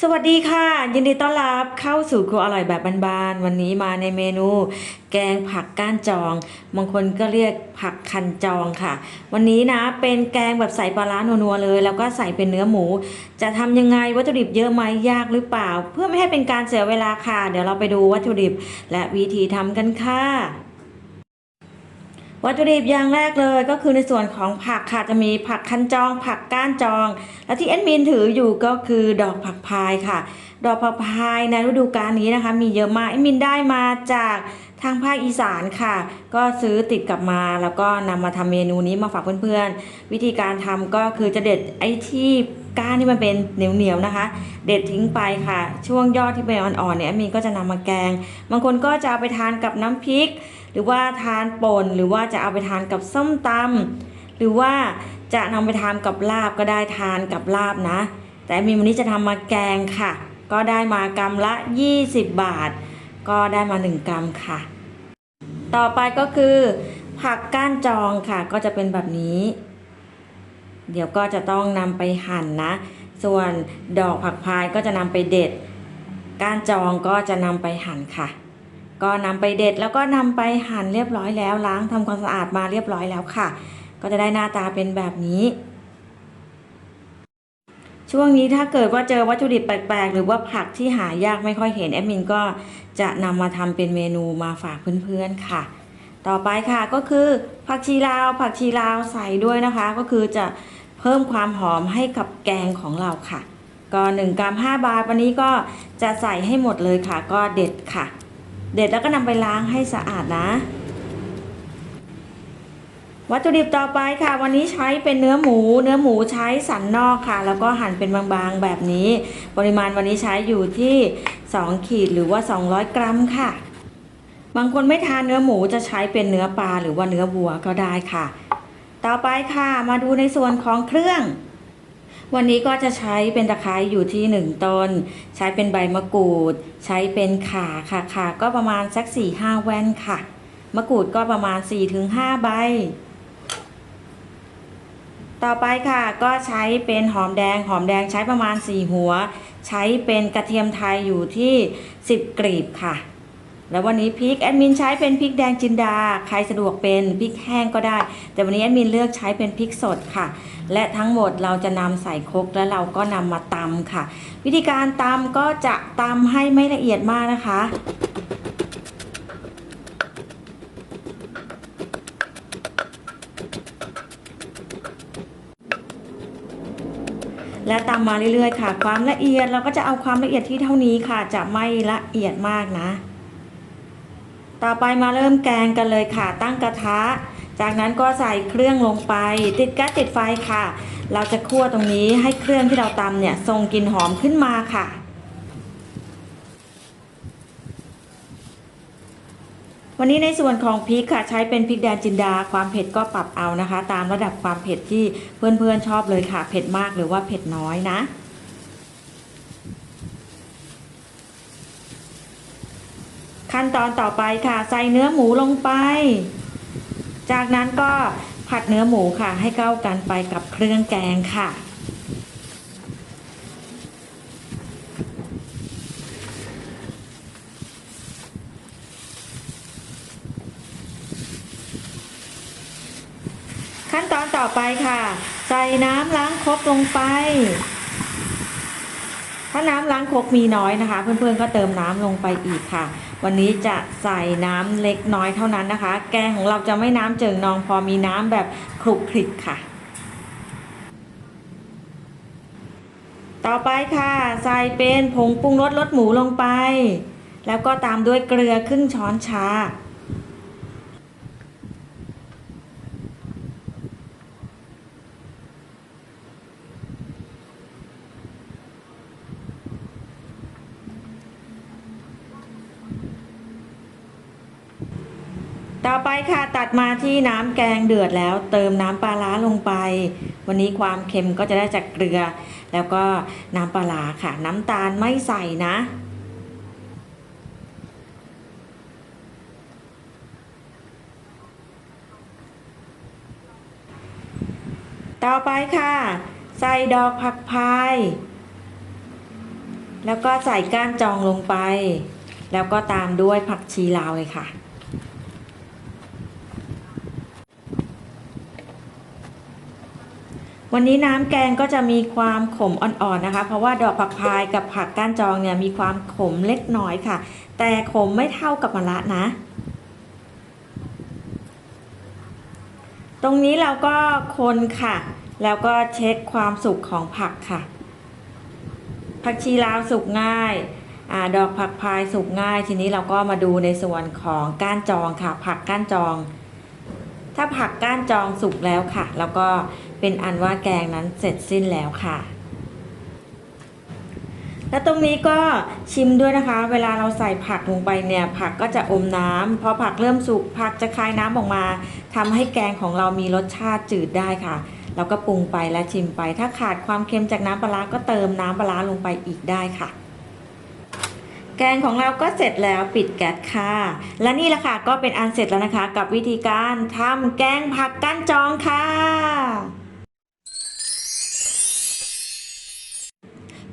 สวัสดีค่ะ ยินดีต้อนรับเข้าสู่ครัวอร่อยแบบบ้านๆวันนี้มาในเมนู แกงผักก้านจองบางคนก็เรียกผักคันจองค่ะ วันนี้นะเป็นแกงแบบใส่ปลาร้านัวๆเลย แล้วก็ใส่เป็นเนื้อหมู จะทำยังไงวัตถุดิบเยอะไหมยากหรือเปล่า เพื่อไม่ให้เป็นการเสียเวลาค่ะ เดี๋ยวเราไปดูวัตถุดิบ และวิธีทำกันค่ะ วัตถุดิบอย่างแรกเลยก็คือในส่วนของผักค่ะจะมีผักคันจอง ผักก้านจอง และที่แอดมินถืออยู่ก็คือดอกผักพายค่ะ ดอกผักพายในฤดูกาลนี้นะคะ มีเยอะมากแอดมินได้มาจากทางภาคอีสานค่ะ ก็ซื้อติดกลับมาแล้วก็นำมาทำเมนูนี้มาฝากเพื่อนๆ วิธีการทำก็คือจะเด็ดไอ้ที่ ก้านที่มันเป็นเหนียวๆนะคะ เด็ดทิ้งไปค่ะ ช่วงยอดที่เป็นอ่อนๆเนี่ยมินก็จะนำมาแกง บางคนก็จะเอาไปทานกับน้ำพริก หรือว่าทานป่นหรือว่าจะเอาไปทานกับส้มตำหรือว่าจะนำไปทานกับลาบก็ได้ทานกับลาบนะ แต่มีวันนี้จะทำมาแกงค่ะ ก็ได้มากรัมละ 20 บาท ก็ได้มา 1 กรัมค่ะ ต่อไปก็คือผักก้านจองค่ะก็จะเป็นแบบนี้ เดี๋ยวก็จะต้องนำไปหั่นนะ ส่วนดอกผักพายก็จะนำไปเด็ด ก้านจองก็จะนำไปหั่นค่ะ ก็นำไปเด็ดแล้วก็นำไปหั่นเรียบร้อยแล้วล้างทำความสะอาดมาเรียบร้อยแล้วค่ะ ก็จะได้หน้าตาเป็นแบบนี้ช่วงนี้ถ้าเกิดว่าเจอวัตถุดิบแปลกๆ หรือว่าผักที่หายากไม่ค่อยเห็นแอดมินก็จะนำมาทำเป็นเมนูมาฝากเพื่อนๆค่ะ ต่อไปค่ะก็คือผักชีลาว ผักชีลาวใส่ด้วยนะคะ ก็คือจะ เพิ่มความหอมให้กับแกงของเราค่ะ ก็1กรัม5บาทวันนี้ก็จะใส่ให้หมดเลยค่ะ ก็เด็ดค่ะ เด็ดแล้วก็นำไปล้างให้สะอาดนะ วัตถุดิบต่อไปค่ะ วันนี้ใช้เป็นเนื้อหมู เนื้อหมูใช้สันนอกค่ะ แล้วก็หั่นเป็นบางๆแบบนี้ ปริมาณวันนี้ใช้อยู่ที่ 2 ขีดหรือว่า 200 กรัมค่ะบางคนไม่ทานเนื้อหมูจะใช้เป็นเนื้อปลาหรือว่าเนื้อวัวก็ได้ค่ะ ต่อไปค่ะมาดูในส่วนของเครื่อง วันนี้ก็จะใช้เป็นตะไคร้อยู่ที่1ต้น ใช้เป็นใบมะกรูด ใช้เป็นขาค่ะขาก็ประมาณสัก4-5แว่นค่ะ มะกรูดก็ประมาณ4-5ใบ ต่อไปค่ะก็ใช้เป็นหอมแดงหอมแดงใช้ประมาณ4หัว ใช้เป็นกระเทียมไทยอยู่ที่10กลีบค่ะ แล้ววันนี้พริกแอดมินใช้เป็นพริกแดงจินดา ใครสะดวกเป็นพริกแห้งก็ได้ แต่วันนี้แอดมินเลือกใช้เป็นพริกสดค่ะ และทั้งหมดเราจะนำใส่ครกแล้วเราก็นำมาตำค่ะ วิธีการตำก็จะตำให้ไม่ละเอียดมากนะคะและตามมาเรื่อยๆค่ะ ความละเอียดเราก็จะเอาความละเอียดที่เท่านี้ค่ะ จะไม่ละเอียดมากนะ ต่อไปมาเริ่มแกงกันเลยค่ะ ตั้งกระทะ จากนั้นก็ใส่เครื่องลงไป ติดแก๊สติดไฟค่ะ เราจะคั่วตรงนี้ให้เครื่องที่เราตำเนี่ยทรงกลิ่นหอมขึ้นมาค่ะวันนี้ในส่วนของพริกค่ะใช้เป็นพริกแดงจินดาความเผ็ดก็ปรับเอานะคะ ตามระดับความเผ็ดที่เพื่อนๆชอบเลยค่ะ เผ็ดมากหรือว่าเผ็ดน้อยนะ ขั้นตอนต่อไปค่ะใส่เนื้อหมูลงไป จากนั้นก็ผัดเนื้อหมูค่ะ ให้เข้ากันไปกับเครื่องแกงค่ะ ขั้นตอนต่อไปค่ะ ใส่น้ำล้างครกลงไปถ้าน้ำล้างครกมีน้อยนะคะ เพื่อนๆก็เติมน้ำลงไปอีกค่ะ วันนี้จะใส่น้ำเล็กน้อยเท่านั้นนะคะ แกงของเราจะไม่น้ำเจิ่งนองพอมีน้ำแบบคลุกคลิกค่ะ ต่อไปค่ะ ใส่เป็นผงปรุงรสรสหมูลงไป แล้วก็ตามด้วยเกลือครึ่งช้อนชา ต่อไปค่ะตัดมาที่น้ำแกงเดือดแล้ว เติมน้ำปลาร้าลงไป วันนี้ความเค็มก็จะได้จากเกลือ แล้วก็น้ำปลาร้าค่ะ น้ำตาลไม่ใส่นะต่อไปค่ะ ใส่ดอกผักพาย แล้วก็ใส่ก้านจองลงไป แล้วก็ตามด้วยผักชีลาวเลยค่ะ วันนี้น้ำแกงก็จะมีความขมอ่อนๆนะคะ เพราะว่าดอกผักพายกับผักก้านจองเนี่ยมีความขมเล็กน้อยค่ะ แต่ขมไม่เท่ากับมะระนะ ตรงนี้เราก็คนค่ะ แล้วก็เช็คความสุกของผักค่ะ ผักชีลาวสุกง่ายอดอกผักพายสุกง่าย ทีนี้เราก็มาดูในส่วนของก้านจองค่ะ ผักก้านจอง ถ้าผักก้านจองสุกแล้วค่ะ แล้วก็ เป็นอันว่าแกงนั้นเสร็จสิ้นแล้วค่ะ แล้วตรงนี้ก็ชิมด้วยนะคะ เวลาเราใส่ผักลงไปเนี่ย ผักก็จะอมน้ำพอผักเริ่มสุกผักจะคายน้ำออกมาทำให้แกงของเรามีรสชาติจืดได้ค่ะเราก็ปรุงไปและชิมไป ถ้าขาดความเค็มจากน้ำปลาร้าก็เติมน้ำปลาร้าลงไปอีกได้ค่ะ แกงของเราก็เสร็จแล้วปิดแก๊สค่ะ และนี่แหละค่ะก็เป็นอันเสร็จแล้วนะคะ กับวิธีการทำแกงผักก้านจองค่ะ